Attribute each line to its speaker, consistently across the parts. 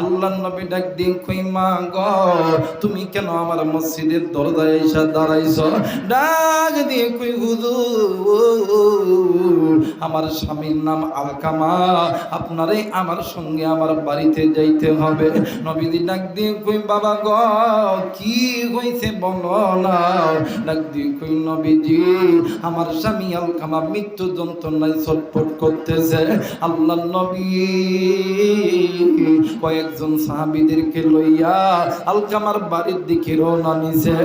Speaker 1: আল্লাহ নবী ডাক দিন কই, মা গ, তুমি কেন আমার মসজিদের দরজায় এসে দাঁড়াইছ? ডাক দিয়ে কই, হুজুর, আমার স্বামীর নাম আলকামা আপনারে আমার সঙ্গে আমার বাড়িতে যাইতে হবে। নবীদি ডাক দিয়ে কই, বাবা গ, কি হইছে বলো না? ডাক দিয়ে কই, নবীজি, আমার স্বামী আলকামা মৃত্যু যন্ত্রণায় ছটফট করতেছে। আল্লাহ নবী কয়েকজন সাহাবিদেরকে লইয়া আলকামার বাড়ির দিকে রওনা নিছে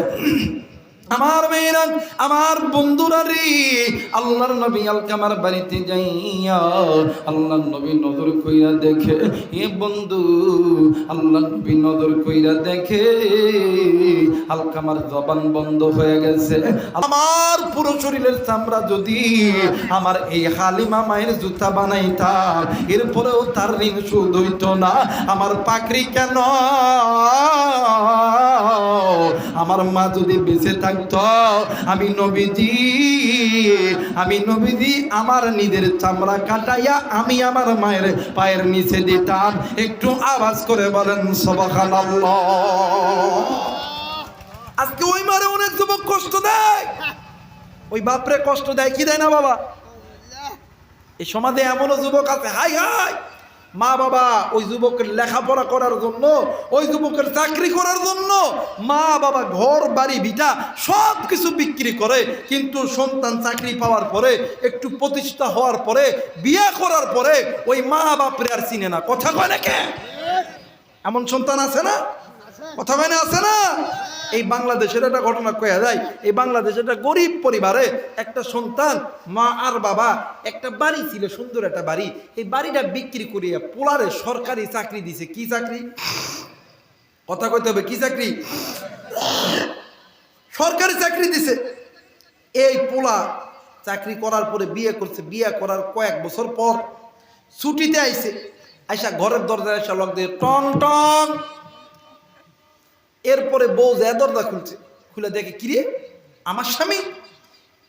Speaker 1: আমার মেয়েরা, আমার বন্ধুরা রে, আল্লাহর নবী আলকামার বাড়িতে যাইয়া আল্লাহর নবী নজর কইরা দেখে এ বন্ধু আল্লাহ নবী নজর কইরা দেখে, আলকামার জবান বন্ধ হয়ে গেছে। আমার পুরো শরীরের চামড়া যদি আমার এই হালিমা মায়ের জুতা বানাইতাম, এরপরেও তার ঋণ শোধ হইত না। আমার পাকড়ি কেন? আমার মা যদি বেঁচে থাকতো আমি নবীজি আমি নবীজি, আমার নিজের চামড়া কাটাইয়া আমি আমার মায়ের পায়ের নিচে দিতাম। একটু আওয়াজ করে বলেন সবাখান আজকে ওই মারে অনেক যুবক কষ্ট দেয়। ওই বাপরে কষ্ট দেয়, কি দেয় না বাবা? এই সমাজে এমনও যুবক আছে, হাই হাই। মা বাবা ওই যুবকের লেখাপড়া করার জন্য, ওই যুবকের চাকরি করার জন্য, মা বাবা ঘর, বাড়ি, ভিটা সব কিছু বিক্রি করে, কিন্তু সন্তান চাকরি পাওয়ার পরে, একটু প্রতিষ্ঠা হওয়ার পরে, বিয়ে করার পরে ওই মা বাপরে আর চিনে না। কথা কয় না কে? এমন সন্তান আছে না? কথা আছে না? এই বাংলাদেশের একটা ঘটনা কয়া যায়, এই বাংলাদেশের একটা গরিব পরিবারে একটা সন্তান, মা আর বাবা, একটা বাড়ি ছিল, সুন্দর একটা বাড়ি। এই বাড়িটা বিক্রি করিয়া পোলারে সরকারি চাকরি দিছে। কি চাকরি? কথা কইতে হবে, কি চাকরি? সরকারি চাকরি দিছে। এই পোলা চাকরি করার পরে বিয়ে করছে। বিয়ে করার কয়েক বছর পর ছুটিতে আইছে। আইসা ঘরের দরজায় এসে দিয়ে টং টং এরপরে বউ যে দরজা খুলছে। খুলে দেখে, কিরে, আমার স্বামী?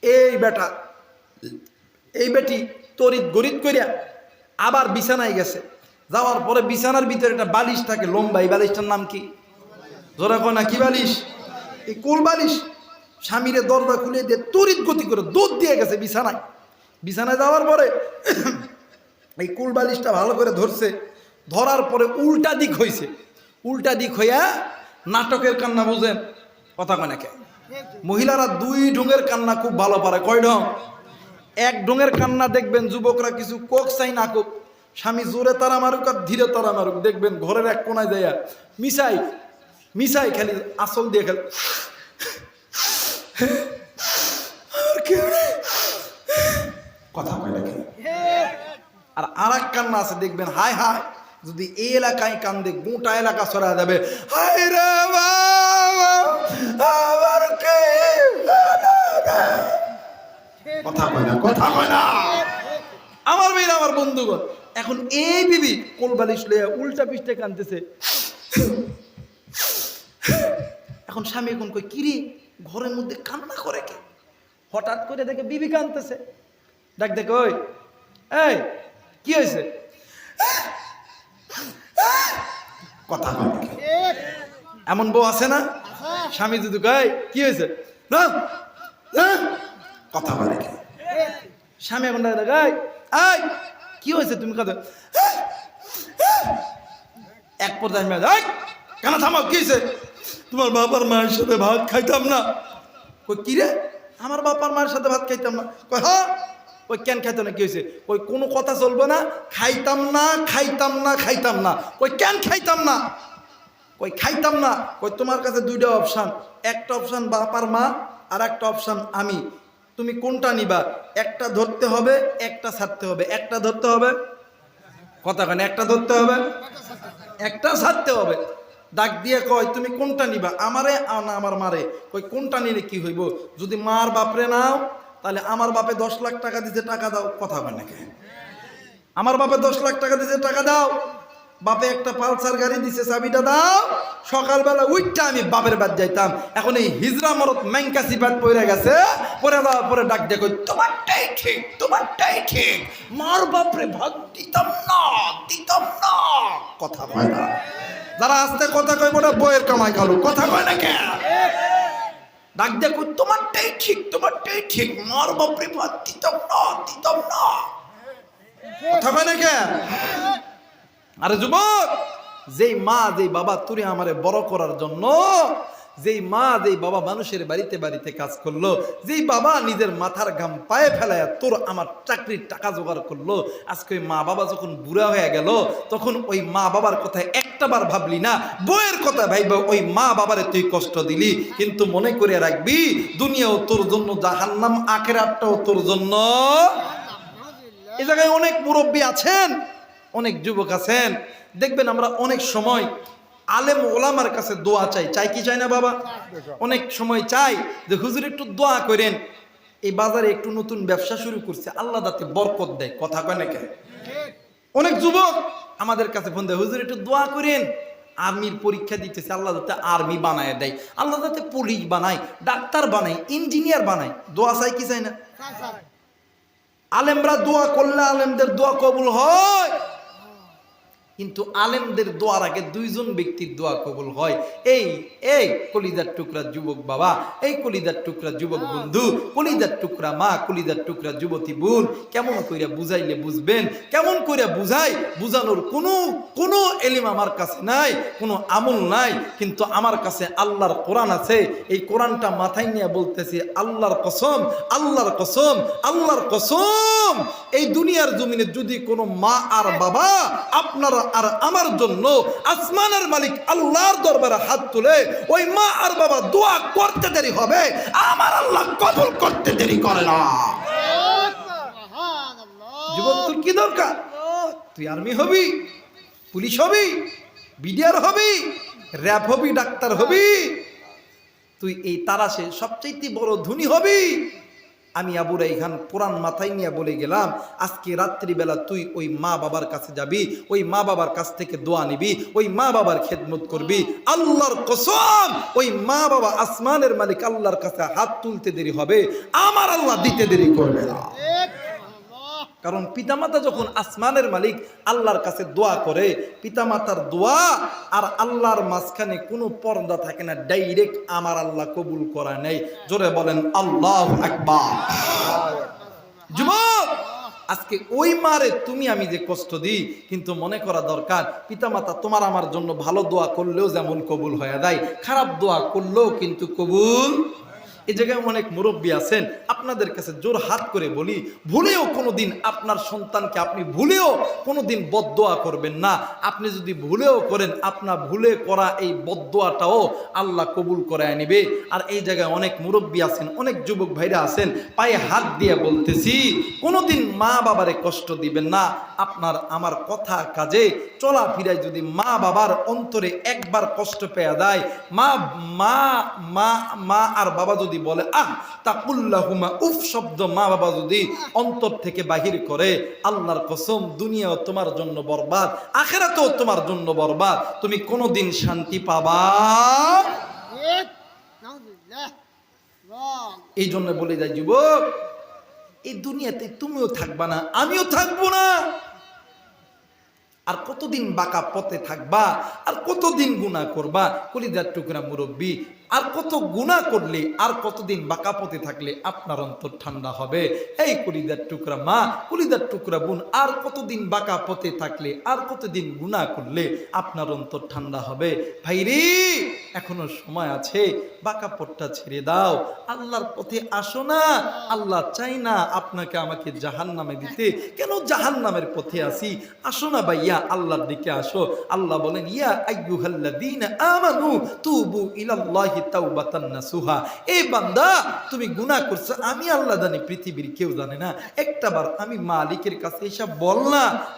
Speaker 1: এই বেটা, এই বেটি তরিত গরিত করিয়া আবার বিছানায় গেছে। যাওয়ার পরে বিছানার ভিতরে একটা বালিশ থাকে লম্বা এই বালিশটার নাম কি? জোরা না, কি বালিশ? এই কোল বালিশ। স্বামীরে দরজা খুলে দিয়ে তরিত গতি করে দুধ দিয়ে গেছে বিছানায়। বিছানায় যাওয়ার পরে এই কুল বালিশটা ভালো করে ধরছে। ধরার পরে উল্টা দিক হয়েছে উল্টা দিক হইয়া নাটকের কান্না বুঝেন? কথা কয় নাকি মহিলারা দুই ঢুঙের কান্না খুব ভালো পারে, কয় ঢং? এক ঢুঙের কান্না দেখবেন যুবকরা কিছু কোক চাই না কোক স্বামী জোরে তারা মারুক আর ধীরে তারা মারুক। দেখবেন ঘরের এক কোনায় যাইয়া মিসাই মিসাই খালি আসল দিয়ে খালি কথা কয় নাকি আর আর এক কান্না আছে, দেখবেন হাই হাই যদি এই এলাকায় কান্দে গোটা এলাকা সরা যাবে রে আমার কে কথা কয় না, কথা কয় না। আমার মেয়ের আমার বন্ধুগণ, এখন এই বিবি কোলবালিশ লইয়া উল্টা পিষ্টে কানতেছে এখন স্বামী এখন কই কিরি, ঘরের মধ্যে কান্না করে কে? হঠাৎ করে দেখে বিবি কানতেছে দেখ দেখ, ওই, এই, কি হয়েছে? কথা কয় এমন বউ আছে না? স্বামী যদি কয়, কি হয়েছে? না? কথা বলে স্বামী এখন এই এই, কি হয়েছে তুমি কথা? এক পর্যায়ে মেয়ে কেন থামাও, কি হয়েছে? তোমার বাবার মায়ের সাথে ভাত খাইতাম না। কই, কি রে? আমার বাবার মায়ের সাথে ভাত খাইতাম না। কই হ্যাঁ? ওই কেন খাইতাম না? কি হয়েছে ওই কোনো কথা চলবে না, খাইতাম না খাইতাম না খাইতাম না। ওই কেন খাইতাম না? ওই খাইতাম না। ওই তোমার কাছে দুইটা অপশান একটা অপশান বাপার মা, আর একটা অপশান আমি। তুমি কোনটা নিবা? একটা ধরতে হবে, একটা ছাড়তে হবে। একটা ধরতে হবে, কথা কেন একটা ধরতে হবে, একটা ছাড়তে হবে। ডাক দিয়ে কয়, তুমি কোনটা নিবা? আমারে না, আমার মারে। কই, কোনটা নিলে কি হইব? যদি মার বাপরে নাও তাহলে আমার বাপে দশ লাখ টাকা দিতে টাকা দাও, কথা হয় নাকি? আমার বাপে দশ লাখ টাকা দিতে টাকা দাও। বাপে একটা পালসার গাড়ি দিছে, চাবিটা দাও। সকালবেলা উইটটা আমি বাপের বাদ যাইতাম। এখন এই হিজরা মরত ম্যাংকাসি বাদ পড়ে গেছে। পরে দেওয়ার পরে ডাক দেখো তোমারটাই ঠিক তোমারটাই ঠিক। মার বাপরে ভাগ দিতাম না দিতাম না। কথা কয় না। যারা আস্তে কথা কয় ওটা বইয়ের কামাই কালু কথা কয় না কেন? ডাক দেখো, তোমারটাই ঠিক তোমারটাই ঠিক। মার বাপরে দিতাম না দিতাম না। কথা কয় কেন আরে যুবক, যেই মা, যেই বাবা তুরে আমারে বড় করার জন্য যেই মা, যেই বাবা মানুষের বাড়িতে বাড়িতে কাজ করল, যেই বাবা নিজের মাথার ঘাম পায়ে ফেলায় তোর আমার চাকরির টাকা জোগাড় করল, আজকে ওই মা বাবা যখন বুড়া হয়ে গেল, তখন ওই মা বাবার কথা একটাবার ভাবলি না বইয়ের কথা ভাইব, ওই মা বাবারে তুই কষ্ট দিলি। কিন্তু মনে করে রাখবি, দুনিয়াও তোর জন্য, জাহান্নাম আখেরাতটাও তোর জন্য। এ জায়গায় অনেক মুরব্বী আছেন, অনেক যুবক আছেন। দেখবেন আমরা অনেক সময় আলেম ওলামার কাছে দোয়া চাই। চাই কি চাই না বাবা? অনেক সময় চাই যে হুজুর একটু দোয়া করেন। এই বাজারে একটু নতুন ব্যবসা শুরু করছে আল্লাহ দাতে বরকত দেয়। কথা কয় না কেন? অনেক যুবক আমাদের কাছে ফোন দেয় হুজুর একটু দোয়া করেন। আর্মির পরীক্ষা দিতেছে আল্লাহ যাতে আর্মি বানায় দেয়। আল্লাহ যাতে পুলিশ বানায় ডাক্তার বানায় ইঞ্জিনিয়ার বানায়। দোয়া চাই কি চাই না? আলেমরা দোয়া করলে আলেমদের দোয়া কবুল হয়। কিন্তু আলেমদের দোয়ার আগে দুইজন ব্যক্তির দোয়া কবুল হয়। এই এই কলিদার টুকরা যুবক বাবা, এই কলিদার টুকরা যুবক বন্ধু কলিদার টুকরা মা কলিদার টুকরা যুবতী বোন, কেমন কইরা বুঝাইলে বুঝবেন? কেমন কইরা বুঝাই? বুঝানোর কোনো কোনো এলিম আমার কাছে নাই, কোনো আমল নাই। কিন্তু আমার কাছে আল্লাহর কোরআন আছে। এই কোরআনটা মাথায় নিয়ে বলতেছি, আল্লাহর কসম আল্লাহর কসম আল্লাহর কসম। এই দুনিয়ার জমিনে যদি কোনো মা আর বাবা আপনারা আর আমার জন্য আসমানের মালিক আল্লাহর দরবারে হাত তুলে ওই মা আর বাবা দোয়া করতে দেরি হবে। আমার আল্লাহ কবুল করতে দেরি করে না। যুবক তোর কি দরকার? তুই আর্মি হবি পুলিশ হবি বিডিআর হবি র্যাব হবি ডাক্তার হবি। তুই এই তারাশে সবচাইতে বড় ধনী হবি। আমি আবু এইখান কোরআন মাথায় নিয়ে বলে গেলাম, আজকে রাত্রিবেলা তুই ওই মা বাবার কাছে যাবি, ওই মা বাবার কাছ থেকে দোয়া নিবি, ওই মা বাবার খেদমত করবি। আল্লাহর কসম, ওই মা বাবা আসমানের মালিক আল্লাহর কাছে হাত তুলতে দেরি হবে, আমার আল্লাহ দিতে দেরি করবে না। কারণ পিতামাতা যখন আসমানের মালিক, আল্লাহর কাছে দোয়া করে, পিতামাতার দোয়া আর আল্লাহর মাঝখানে কোনো পর্দা থাকে না ডাইরেক্ট আমার আল্লাহ কবুল করা নেই। জোরে বলেন, আল্লাহ আকবার। যুবক, আজকে ওই মারে তুমি আমি যে কষ্ট দিই, কিন্তু মনে করা দরকার, পিতামাতা তোমার আমার জন্য ভালো দোয়া করলেও যেমন কবুল হয়ে যায়, খারাপ দোয়া করলেও কিন্তু কবুল এই জায়গায় অনেক মুরব্বী আছেন, আপনাদের কাছে জোর হাত করে বলি, ভুলেও কোনোদিন আপনার সন্তানকে আপনি ভুলেও কোনোদিন বদদোয়া করবেন না। আপনি যদি ভুলেও করেন, আপনার ভুলে করা এই বদদোয়াটাও আল্লাহ কবুল করায় নেবে। আর এই জায়গায় অনেক মুরব্বী আছেন, অনেক যুবক ভাইরা আছেন, পায়ে হাত দিয়ে বলতেছি, কোনোদিন মা বাবারে কষ্ট দিবেন না। আপনার আমার কথা কাজে চলাফিরায় যদি মা বাবার অন্তরে একবার কষ্ট পেয়ে দেয় মা মা মা মা আর বাবা যদি বলে, আহ, তাকুল্লাহুমা, উফ শব্দ মা বাবা যদি অন্তর থেকে বাহির করে, আল্লাহর কসম, দুনিয়াও তোমার জন্য বরবাদ, আখেরাতেও তোমার জন্য বরবাদ, তুমি কোনোদিন শান্তি পাবা? এই জন্য বলে যায়, যুবক, এই দুনিয়াতে তুমিও থাকবা না, আমিও থাকব না। আর কতদিন বাঁকা পথে থাকবা, আর কতদিন গুণা করবা? কলিদার টুকরা মুরব্বী আর কত গুণা করলে, আর কতদিন বাঁকা পথে থাকলে আপনার অন্তর ঠান্ডা হবে? এই কলিদার টুকরা মা, কলিদার টুকরা বোন, আর কতদিন বাঁকা পথে থাকলে, আর কতদিন গুণা করলে আপনার অন্তর ঠান্ডা হবে? ভাইরে, এখনও সময় আছে, বাঁকা পথটা ছেড়ে দাও। আল্লাহর পথে আসো না, আল্লাহ চাই না আপনাকে আমাকে জাহান নামে দিতে। কেন জাহান নামের পথে আসি? আসো না ভাইয়া, আল্লাহর দিকে আসো। আল্লাহ বলেন, ইয়া আইয়ুহাল্লাযীনা আমানু তুবু ইলাল্লাহি তুমি গুনাহ করছ। আমি আল্লাহ জানি পৃথিবীর কেউ জানে না। একটাবার আমি মালিকের কাছে এসব বল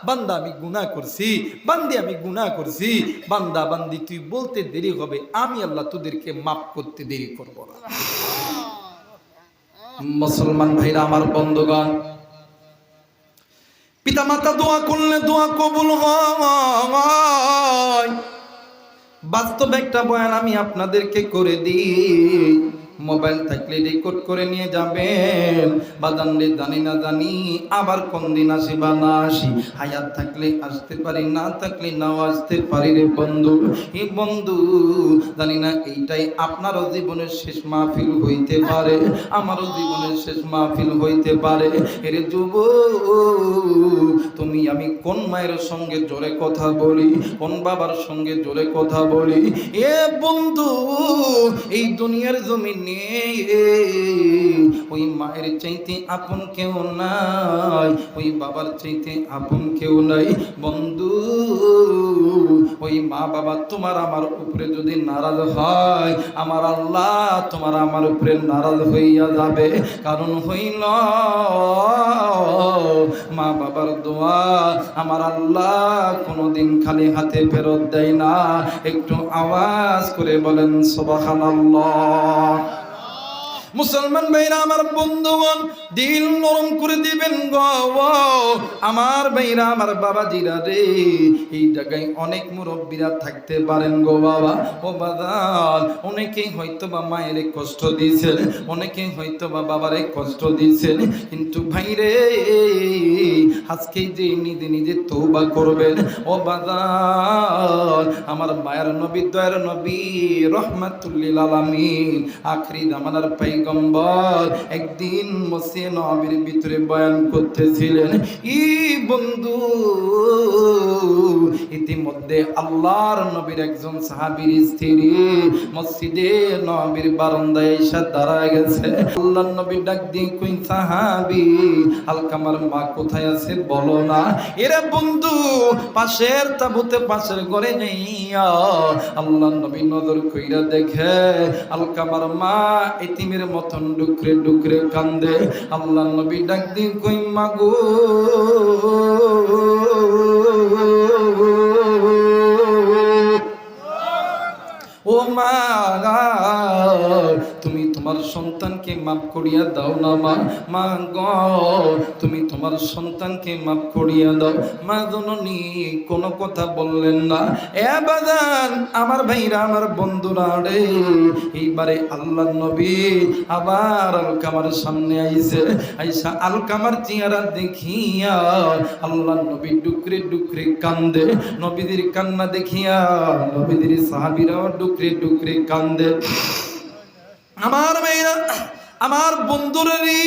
Speaker 1: বান্দা, আমি গুনাহ করছি। বান্দি, আমি গুনাহ করছি। বান্দা, বান্দি, তুই বলতে দেরি হবে। আমি আল্লাহ তোদেরকে মাফ করতে দেরি করব না। মুসলমান ভাইরা, আমার বন্ধুগণ, পিতামাতা দোয়া করলে দোয়া কবুল হয়। বাস্তব একটা বয়ান আমি আপনাদেরকে করে দিই। মোবাইল থাকলে রেকর্ড করে নিয়ে যাবেন। বাদান রে জানি না জানি, আবার কোন দিন আসি বা না আসি। হায়াত থাকলে আসতে পারি, না থাকলে নাও আসতে পারি রে বন্ধু। এই বন্ধু, জানি না এইটাই আপনারও জীবনের শেষ মাহফিল হইতে পারে, আমারও জীবনের শেষ মাহফিল হইতে পারে। এর যুব, তুমি আমি কোন মায়ের সঙ্গে জোরে কথা বলি, কোন বাবার সঙ্গে জোরে কথা বলি? এ বন্ধু, এই দুনিয়ার জমিনে ওই মায়ের চাইতে আপন কেউ নাই, ওই বাবার চাইতে আপন কেউ নাই। বন্ধু, ওই মা বাবা তোমার আমার উপরে যদি নারাজ হয়, আমার আল্লাহ তোমার আমার উপরে নারাজ হইয়া যাবে। কারণ হইল, মা বাবার দোয়া আমার আল্লাহ কোনোদিন খালি হাতে ফেরত দেয় না। একটু আওয়াজ করে বলেন, সুবহানাল্লাহ। মুসলমান ভাইরা, আমার বন্ধুগণ, দিল নরম করে দিবেন গো আমার ভাইরা, আমার বাবা জিরা রে। এই জায়গায় অনেক মুরব্বীরা থাকতে পারেন গো বাবা। ও বাদাল অনেকেই হয়তো বা মায়ের কষ্ট দিয়েছেন, অনেকেই হয়তো বা বাবারে কষ্ট দিয়েছেন। কিন্তু ভাইরে আজকে যে নিজে নিজে তৌবা করবেন, ও বাদাল আমার মায়ের নবী, দয়ার নবী, রহমাতুল্লিল আলামিন, আখরি জামানার পৈগম্বর একদিন মসিয়ে নবীর ভিতরে বয়ান করতেছিলেন, ই বন্ধু, ইতিমধ্যে আল্লাহর নবীর একজন সাহাবীর স্ত্রী মসজিদে নবীর বারান্দায় এসে দাঁড়ায় গেছে। আল্লাহর নবী ডাক দিয়ে কই সাহাবী, আলকামার মা কোথায় আছে বলো না? এরা বন্ধু, পাশের তাবুতে পাশের ঘরে যাইয়া আল্লাহ নবী নজর কইরা দেখে, আলকামার মা এতিমের মতন ডুকরে ডুকরে কান্দে। আল্লাহ নবী ডাক দিন কই মাগো তোমার সন্তানকে মাফ করিয়া দাও না মা। মা গ, তুমি তোমার সন্তানকে মাফ করিয়া দাও। মা জননী, কোনো কথা বললেন না। এ বাজান, আমার ভাইরা, আমার বন্ধুরা রে। এইবারে আল্লাহ নবী আবার আলকামার সামনে আইছে। আইসা আলকামার চেহারা দেখিয়া আল্লাহ নবী ডুকরে ডুকরে কান্দে। নবীদের কান্না দেখিয়া নবীদের সাহাবিরাও ডুকরে ডুকরে কান্দে। আমার মেয়েরা, আমার বন্ধুরেরই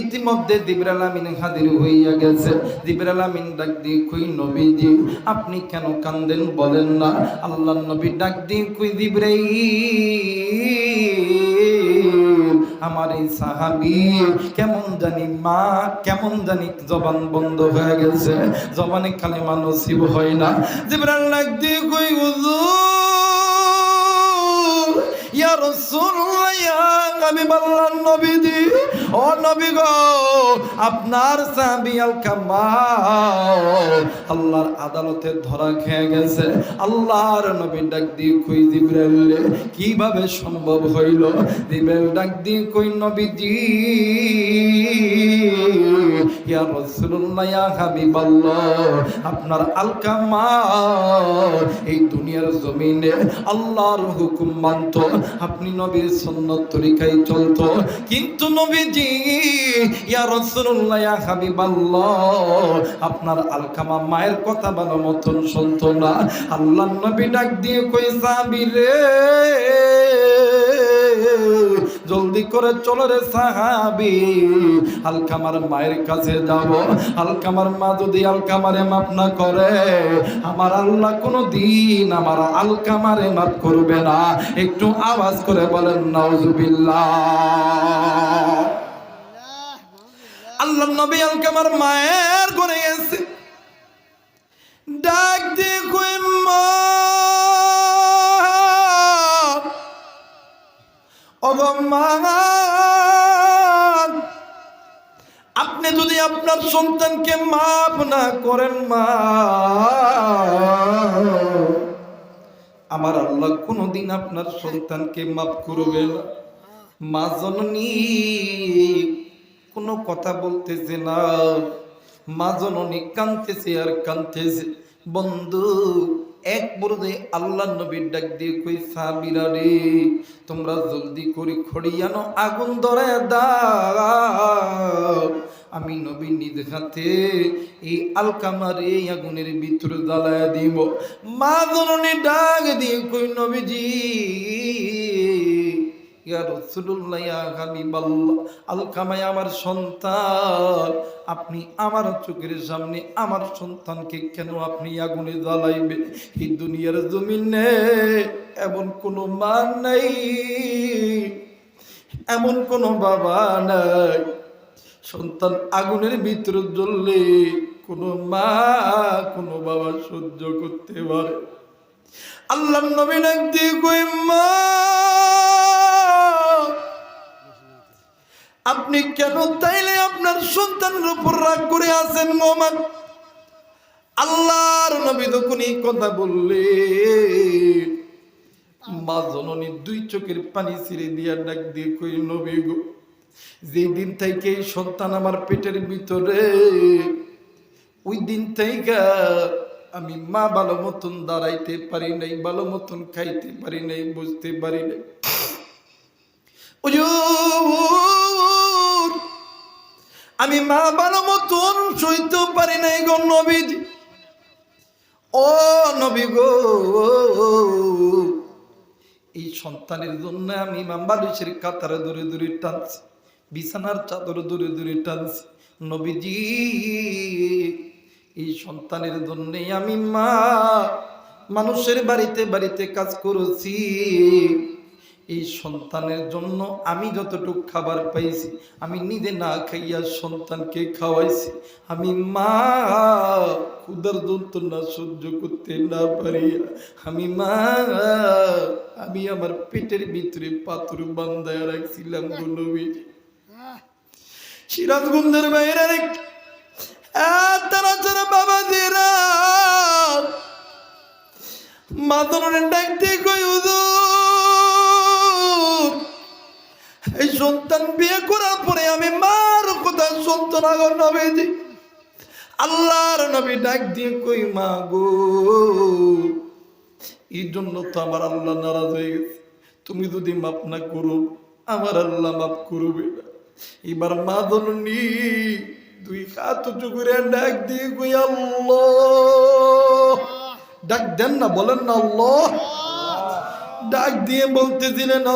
Speaker 1: ইতিমধ্যে দিবরাল আমিন হাজির হইয়া গেছে। দিবরাল আমিন ডাক দিয়ে কই নবীজি, আপনি কেন কান্দেন বলেন না? আল্লাহ নবী ডাক দিয়ে কই দিবরাই আমার এই সাহাবি কেমন জানি মা, কেমন জানি জবান বন্ধ হয়ে গেছে। জবানে কালেমা নসিব হয় না। জিবরাল ডাক দিয়ে কই, হুজুর ইয়া রাসূলুল্লাহ, ইয়া হাবিবাল্লাহ নবীজি, ও নবী গো, আপনার সাহাবী আল কামাল আল্লাহর আদালতে ধরা খেয়ে গেছে। আল্লাহর নবী ডাক দিয়ে কই জিবরাইল কীভাবে সম্ভব হইল? জিবরাইল ডাক দিয়ে কই নবীজি, ইয়া রাসূলুল্লাহ, ইয়া হাবিবাল্লাহ, আপনার আল এই দুনিয়ার জমিনে আল্লাহর হুকুম মানত। আপনি নবীর সুন্নত তরিকায় চলতো। কিন্তু নবীজি, ইয়া রাসূলুল্লাহ, ইয়া হাবিবাল্লাহ, আপনার আলকামা মায়ের কথা ভালো মতন শুনতো না। আল্লাহ নবী ডাক দিয়ে কই সাবিরে জলদি করে চলো রে সাহাবি। আলকামার মায়ের কাছে যাব। আলকামার মা যদি আলকামারে মাফ না করে, আমার আল্লাহ কোনো দিন আমার আলকামারে মাফ করবে না। একটু আওয়াজ করে বলেন, নাউজুবিল্লাহ। আল্লাহ নবী আলকামার মায়ের করে গেছে ডাক দিয়ে মা? আপনি যদি আপনার সন্তানকে মাফ না করেন, মা। আমার আল্লাহ কোনোদিন আপনার সন্তানকে মাফ করবে না। মা জননী, কোনো কথা বলতেছে না। মা জননী কানতেছে আর কানতেছে বন্ধু এক বরদে আল্লাহ নবীর ডাক দিয়ে কই, সাবিরা রে, তোমরা জলদি করে খড়িয়ানো আগুন ধরে দাও। আমি নবী নিজ এই আলকামার এই আগুনের ভিতরে জ্বালায় দিব। মা জননী ডাক দিয়ে কই, নবীজি আলকামায় আমার সন্তান। আপনি আমার চোখের সামনে আমার সন্তানকে কেন আপনি আগুনে জ্বালাইবে এই দুনিয়ার জমিনে এমন কোনো মা নাই, এমন কোনো বাবা নাই। সন্তান আগুনের ভিতরে জ্বললে কোনো মা, কোনো বাবা সহ্য করতে পারে। আল্লাহ নবী ডাক দিয়ে কই মা! আপনি কেন তাইলে আপনার সন্তানের উপর রাগ করে আছেন মোমান আল্লাহর নবী তখন এই কথা বললে মা জননী দুই চোখের পানি ছিঁড়ে দিয়া ডাক দিয়ে কই নবী গো, যেই দিন থেকে সন্তান আমার পেটের ভিতরে, ওই দিন থেকে আমি মা ভালো মতন দাঁড়াইতে পারি নাই, ভালো মতন খাইতে পারি নাই, বুঝতে পারি নাই। আমি মা ভালো মতন সইতেও পারি নাই গো নবীজি। ও নবী গো, এই সন্তানের জন্য আমি ইমাম বালিশের কাতারে দূরে দূরে টানছি, বিছানার চাদর দূরে দূরে টানছি। নবীজি, এই সন্তানের জন্যে আমি মা মানুষের বাড়িতে বাড়িতে কাজ করেছি। এই সন্তানের জন্য আমি যতটুকু খাবার পাইছি, আমি নিজে না খাইয়া সন্তানকে খাওয়াইছি। আমি মা ক্ষুদার যন্ত্রণা সহ্য করতে না পারি আমি মা, আমি আমার পেটের ভিতরে পাথর বান্ধায় রাখছিলাম গো নবীজি সিরাজগঞ্জের বাইরে তারা যারা বাবা দিরা মাদনের ডাকতে কই হুজুর এই সন্তান বিয়ে করার পরে আমি মার কথা শুনতো না গো নবীজি। আল্লাহর নবী ডাক দিয়ে কই, মা গো এই জন্য তো আমার আল্লাহ নারাজ হয়ে গেছে। তুমি যদি মাপ না করো, আমার আল্লাহ মাপ করবে না। এবার মা জননী দুই হাত উঁচু করে ডাক দিয়ে কই, আল্লাহ। ডাক দেন না, বলেন না, আল্লাহ। ডাক দিয়ে বলতেছিলেন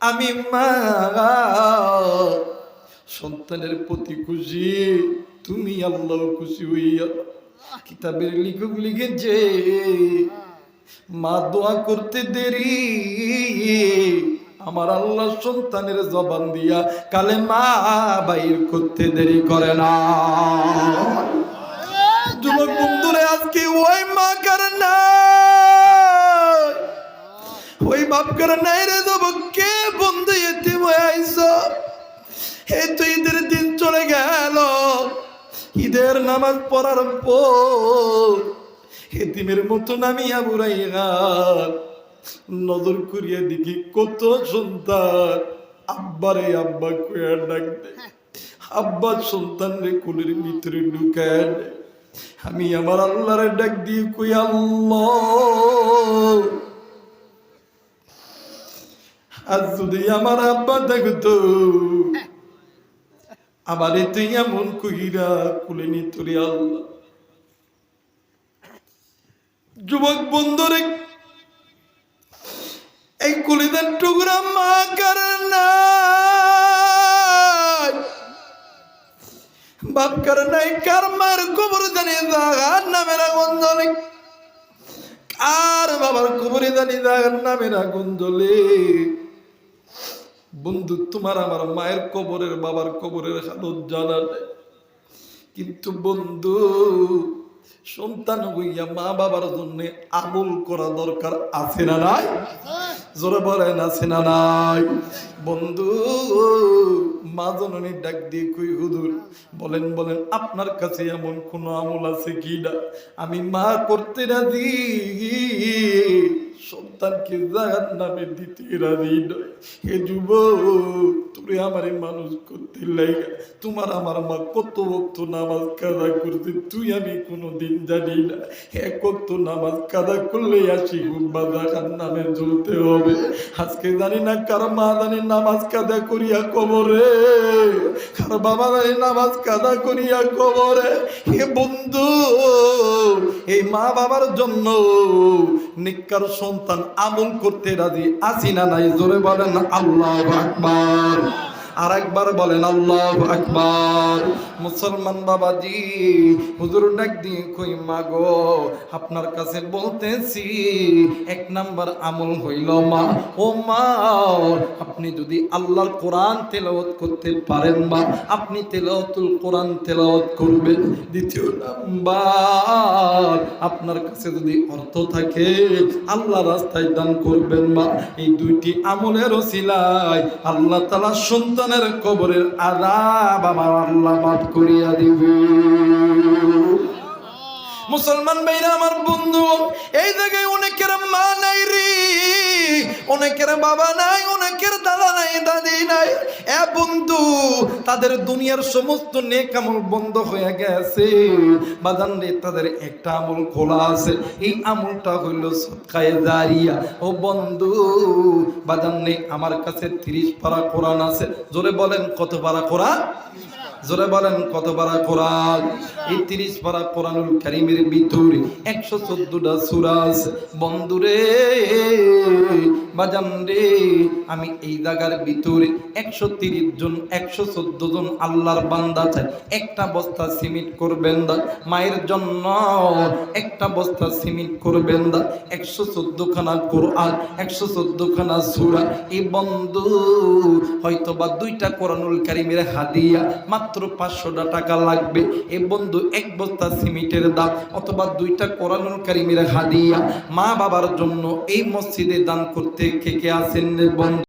Speaker 1: আমি মা সন্তানের প্রতি খুশি, তুমি আল্লাহ খুশি হইয়া কিতাবের লিখক লিখেছে। মা দোয়া করতে দেরি, আমার আল্লাহ সন্তানের জবান দিয়া কালে মা বাইর করতে দেরি করে না। ওই মা কার নাই? ওই বাপ কার নাই রে যুবক কে বন্ধু এতে আইস? হে তো ঈদের দিন চলে গেল। ঈদের নামাজ পড়ার পর হেতিমের মতো নামিয়া বুড়াইয়া নজর করিয়া দেখি কত সন্তান। আব্বারে আব্বা কয়া ডাক দেয় আব্বা সন্তান রে কোলের ভিতরে ঢুকায়। আমি আমার আল্লাহরে ডাক দিয়ে কই, আল্লাহ! আজ যদি আমার আব্বা থাকতো আমার তুই এমন কইরা কুলে নিতরে আল্লাহ। যুবক বন্ধুরে, এই কুলিদার টুকরা মা কার নাই কবর জানি জাগার কার বাবার কবরে জানি বন্ধু, তোমার আমার মায়ের কবরের বাবার কবরের হালত জানা কিন্তু বন্ধু, সন্তান হইয়া মা বাবার জন্য আমল করা দরকার আছে না নাই? জোরে বলেন, আছে না নাই? বন্ধু, মা জননী ডাক দিয়ে কই হুদুর বলেন বলেন, আপনার কাছে এমন কোন আমল আছে কি না আমি মা করতে রাজি। সন্তানকে জাগার নামে দিতে রাজি নয়। হে যুব তুমি আমারে মানুষ করতে লাগে তোমার আমার মা কত ভক্ত নামাজ কাদা করতে তুই আমি কোনো দিন জানি না। এক ভক্ত নামাজ কাদা করলে আসি হুম্বা জাগার নামে জ্বলতে হবে। আজকে জানি না কার মা জানি নামাজ কাদা করিয়া কবরে। কার বাবা জানি নামাজ কাদা করিয়া কবরে। হে বন্ধু, এই মা বাবার জন্য নিকার সন্তান আমল করতে রাজি আসি না নাই? জোরে বলেন আল্লাহ আকবার। আর একবার বলেন, আল্লাহ আকবার। মুসলমান বাবাজি, হুজুর ডাক দিয়ে কই, মাগো, আপনার কাছে বলতেছি, এক নাম্বার আমল হইল মা। ও মা, আপনি যদি আল্লাহর কোরআন তেলাওয়াত করতে পারেন মা, আপনি তেলাওয়াতুল কোরআন তেলাওয়াত করবেন। দ্বিতীয় নাম্বার, আপনার কাছে যদি অর্থ থাকে, আল্লাহ রাস্তায় দান করবেন মা। এই দুইটি আমলের ওসিলায় আল্লাহ তালা সন্তানের কবরের আজাব আমার আল্লাহ মাফ করিয়া দিবে মুসলমান ভাইরা, আমার বন্ধু, এই জায়গায় অনেকের মা নাই রে, অনেকের বাবা নাই, অনেকের দাদা নাই, দাদি নাই। এ বন্ধু, তাদের দুনিয়ার সমস্ত নেক আমল বন্ধ হয়ে গেছে। বাদান রে, তাদের একটা আমল খোলা আছে। এই আমলটা হইল সৎকায়ে জারিয়া। ও বন্ধু বাদান রে, আমার কাছে তিরিশ পারা কোরআন আছে। জোরে বলেন কত পারা কোরআন? জোরে বলেন, কত পারা কোরআন? এই তিরিশ পারা কোরআনুল কারিমের ভিতরে একশো চোদ্দটা সুরাজ বন্ধুরে, বাজান রে, আমি এই জায়গার ভিতরে একশো তিরিশ জন, একশো চোদ্দ জন আল্লাহর বান্দা চাই। একটা বস্তা সিমেন্ট করবেন দা মায়ের জন্য একটা বস্তা সিমেন্ট করবেন দা একশো চোদ্দ খানা কোরআন, একশো চোদ্দ খানা সুরা। এই বন্ধু হয়তো বা দুইটা কোরআনুল কারিমের হাদিয়া, মাত্র পাঁচশোটা টাকা লাগবে। এ বন্ধু, এক বস্তা সিমেন্টের দাম অথবা দুইটা কোরআনুল কারিমের হাদিয়া। মা বাবার জন্য এই মসজিদে দান করতে কে কে আসেন বন্ধু?